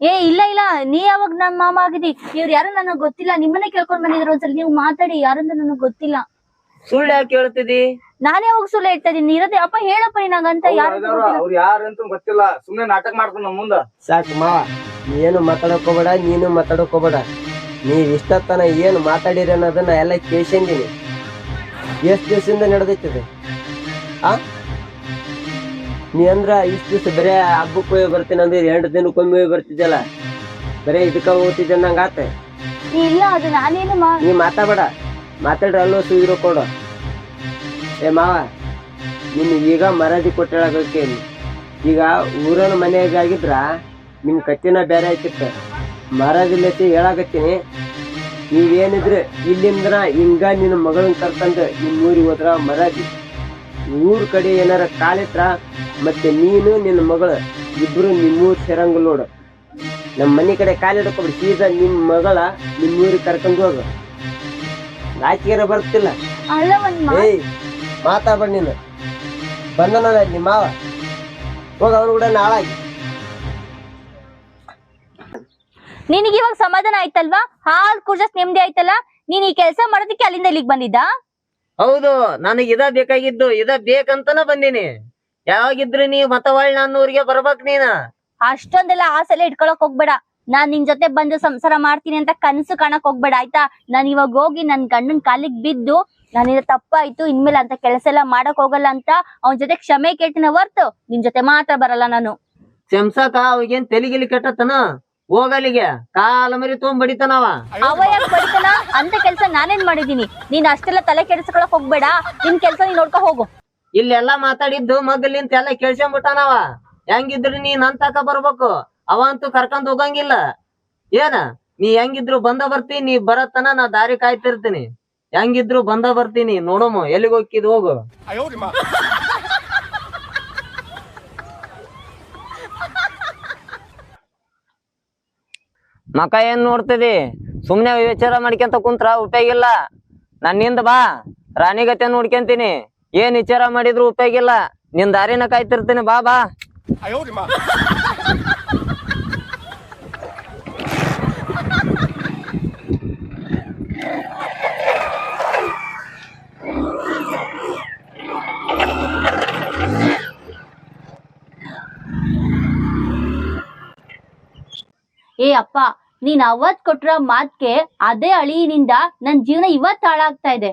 ಏ ಇಲ್ಲ ಇಲ್ಲ ನೀ ಯಾವಾಗ ನನ್ ಮಾಮ ಆಗಿದಿ? ಇವ್ರು ಯಾರು ನನಗ್ ಗೊತ್ತಿಲ್ಲ ನಿಮ್ಮನೆ ಕೇಳ್ಕೊಂಡ್ ಬಂದಿದ್ರು ಒಂದ್ಸಲ ನೀವು ಮಾತಾಡಿ ಯಾರಂತ ನನಗ್ ಗೊತ್ತಿಲ್ಲ. ಸುಳ್ಳು ಯಾಕೆ ಹೇಳ್ತಿದಿ ನಾನೇ ಯಾವಾಗ ಸುಳ್ಳು ಹೇಳ್ತಾ ಇದೀನಿ ಇರೋದೇ ಅಪ್ಪ ಹೇಳಪ್ಪ ನಿನಗಂತ ಯಾರು ಅವ್ರು ಯಾರಂತ ಗೊತ್ತಿಲ್ಲ. ಸುಮ್ನೆ ನಾಟಕ ಮಾಡ್ತೀನಿ ನಮ್ಮ ಮುಂದ. ಸಾಕು ಮಾವ ನೀನು ಮಾತಾಡಕ್ ಹೋಗ್ಬೇಡ ನೀನು ಮಾತಾಡಕ್ ಹೋಗ್ಬೇಡ. ನೀವ್ ಇಷ್ಟತನ ಏನು ಮಾತಾಡಿರಿ ಅನ್ನೋದನ್ನ ಎಲ್ಲ ಕೇಳ್ಸಂದಿನಿ. ಎಷ್ಟು ದಿವಸದಿಂದ ನಡೆದೈತದೆ? ಆ? ನೀ ಅಂದ್ರ ಇಷ್ಟ ದಿವಸ ಬರೇ ಹಬ್ಬಕ್ಕೆ ಹೋಗಿ ಬರ್ತೀನಿ ಅಂದ್ರೆ ಎಂಟು ದಿನಕ್ಕೊಮ್ಮೆ ಹೋಗಿ ಬರ್ತಿದ್ದಲ್ಲ ಬರೇ ಇದಕ್ಕೆ ಹೋಗ್ತಿದ್ದೆ ನಂಗೆ ಆತ. ಇಲ್ಲ ಅದು ನಾನೇನು ನೀ ಮಾತಾಡಬೇಡ. ಮಾತಾಡ್ರಿ ಅಲ್ಲೋ ಸುಗಿರೋ ಕೊಡು. ಏ ಮಾವ ನಿನ್ ಈಗ ಮರಾದಿ ಕೊಟ್ಟಳಕ್ಕೆ ಈಗ ಊರನ ಮನೆಯಾಗಿದ್ರ ನಿಮ್ಮ ನಿಮ್ ಕತ್ತಿನ ಬೇರೆ ಆಯ್ತಿತ್ತ ಮರಾದಿಲ್ಲತಿ ಹೇಳಾಕತ್ತೀನಿ. ನೀವೇನಿದ್ರೆ ಇಲ್ಲಿಂದ ಹಿಂಗ ನಿನ್ನ ಮಗಳನ್ನ ಕರ್ಕೊಂಡು ನಿಮ್ಮ ಊರಿಗೆ ಹೋದ್ರ ಮರದಿ ಊರ್ ಕಡೆ ಏನಾರ ಕಾಲಿಟ್ರ ಮತ್ತೆ ನೀನು ನಿನ್ನ ಮಗಳು ಇಬ್ರು ನಿಮ್ಮೂರ್ ಸೇರಂಗ ನೋಡು. ನಮ್ಮ ಮನೆ ಕಡೆ ಕಾಲಿಡ್ಕೊಬಿಡಿ ಸೀದಾ ನಿಮ್ ಮಗಳ ನಿಮ್ಮೂರಿಗೆ ಕರ್ಕೊಂಡು ಹೋಗು. ನಾಚಿಗೆರ ಬರ್ತಿಲ್ಲ ಏಯ್ ಮಾತಾಡ್ಬೇಡ ನೀನು. ಬಂದನಲ್ಲ ನಿಮ್ಮ ಮಾವ. ಹೋಗ ಅವ್ರು ಕೂಡ ನಾಳಾಗಿ. ನಿನಗೆ ಇವಾಗ ಸಮಾಧಾನ ಆಯ್ತಲ್ವಾ? ಹಾಲ್ ಕುರ್ಜಸ್ ನೆಮ್ಮದಿ ಆಯ್ತಲ್ಲ? ನೀನ್ ಈ ಕೆಲಸ ಮಾಡೋದಕ್ಕೆ ಅಲ್ಲಿಂದ ಇಲ್ಲಿಗೆ ಬಂದಿದ್ದ? ಹೌದು ನನಗ್ ಇದ ಬೇಕಾಗಿದ್ದು ಇದ ಬೇಕಂತನ ಬಂದಿನಿ. ಯಾವಾಗಿದ್ರು ನೀ ಮತವಾಳ್ ಊರಿಗೆ ಬರ್ಬೇಕ್ ನೀನ. ಅಷ್ಟೊಂದೆಲ್ಲ ಆಸೆಲ್ಲ ಇಟ್ಕೊಳಕ್ ಹೋಗ್ಬೇಡ. ನಾನ್ ನಿನ್ ಜೊತೆ ಬಂದು ಸಂಸಾರ ಮಾಡ್ತೀನಿ ಅಂತ ಕನಸು ಕಾಣಕ್ ಹೋಗ್ಬೇಡ ಆಯ್ತಾ? ನಾನ್ ಇವಾಗ ಹೋಗಿ ನನ್ ಗಂಡನ್ ಕಾಲಿಗ್ ಬಿದ್ದು ನಾನಿದ ತಪ್ಪಾಯ್ತು ಇನ್ಮೇಲೆ ಅಂತ ಕೆಲಸ ಎಲ್ಲ ಮಾಡಕ್ ಹೋಗಲ್ಲ ಅಂತ ಅವನ್ ಜೊತೆ ಕ್ಷಮೆ ಕೇಳ್ತೀನಿ ಹೊರ್ತು? ನಿನ್ ಜೊತೆ ಮಾತ್ರ ಬರಲ್ಲ ನಾನು. ಶಂಸಾಕ ಅವಾಗೇನ್ ತೆಲಿಗಿಲಿ ಕೆಟ್ಟತನ ಹೋಗಲಿಗೆ ಕಾಲ ಮರಿ ತೊಗೊಂಡ್ ಬಡಿತಾನವ ಅವ ಯಾಕೆ ಬಡಿತಾನ? ಅಂತ ಕೆಲ್ಸ ನಾನೇನ್ ಮಾಡಿದೀನಿ. ನೀನ್ ಅಷ್ಟೆಲ್ಲ ತಲೆ ಕೆಡಿಸ್ಕೊಳಕ್ ಹೋಗ್ಬೇಡ. ನಿನ್ ಕೆಲ್ಸ ನೀನ್ ನೋಡ್ಕೊ ಹೋಗು. ಇಲ್ಲೆಲ್ಲಾ ಮಾತಾಡಿದ್ದು ಮಗಲಿಂತ ಎಲ್ಲ ಕೇಳ್ಸ್ಕೊಂಡ್ಬಿಟ್ಟಾನವ ಹೆಂಗಿದ್ರು ನೀನ್ ನನ್ ತಕ ಬರ್ಬೇಕು. ಅವ ಅಂತೂ ಕರ್ಕೊಂಡ್ ಹೋಗಂಗಿಲ್ಲ. ಏನ? ನೀ ಹೆಂಗಿದ್ರು ಬಂದ ಬರ್ತೀನಿ ನೀ ಬರತ್ತನ ನಾ ದಾರಿ ಕಾಯ್ತಿರ್ತೀನಿ. ಹೆಂಗಿದ್ರು ಬಂದ ಬರ್ತೀನಿ ನೋಡಮ್ಮ ಎಲ್ಲಿಗೆ ಹೋಗಿದ್ ಹೋಗು. ಮಕ ಏನ್ ನೋಡ್ತಿದಿ? ಸುಮ್ನೆ ವಿಚಾರ ಮಾಡ್ಕೊಂತ ಕುಂತ್ರ ಉಪಯೋಗ ಇಲ್ಲ. ನನ್ನಿಂದ ಬಾ ರಾಣಿಗತೆ ನೋಡ್ಕೊಂತೀನಿ. ಏನ್ ವಿಚಾರ ಮಾಡಿದ್ರು ಉಪಯೋಗ ಇಲ್ಲ. ನಿನ್ ದಾರಿನ ಕಾಯ್ತಿರ್ತೀನಿ ಬಾ ಬಾ. ಏ ಅಪ್ಪ ನೀನ್ ಅವತ್ ಕೊಟ್ಟಿರೋ ಮಾತ್ಗೆ ಅದೇ ಅಳಿಯಿಂದ ನನ್ ಜೀವನ ಇವತ್ ಹಾಳಾಗ್ತಾ ಇದೆ.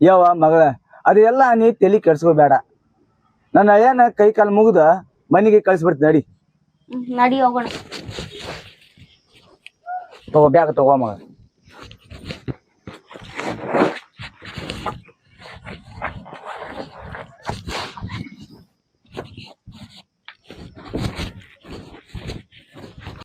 ಯವ್ವ ಮಗಳ ಅದೆಲ್ಲ ನೀ ತಲೆ ಕೆಡ್ಸ್ಕೋಬೇಡ. ನನ್ನ ಅಯ್ಯನ ಕೈ ಕಾಲು ಮುಗ್ದ ಮನೆಗೆ ಕಳಿಸ್ಬಿಡ್ತೀನಿ ನಡಿ. ನಡಿ ಹೋಗೋಣ. ತಗೋ ಬ್ಯಾಗ್ ತಗೋ ಮಗ.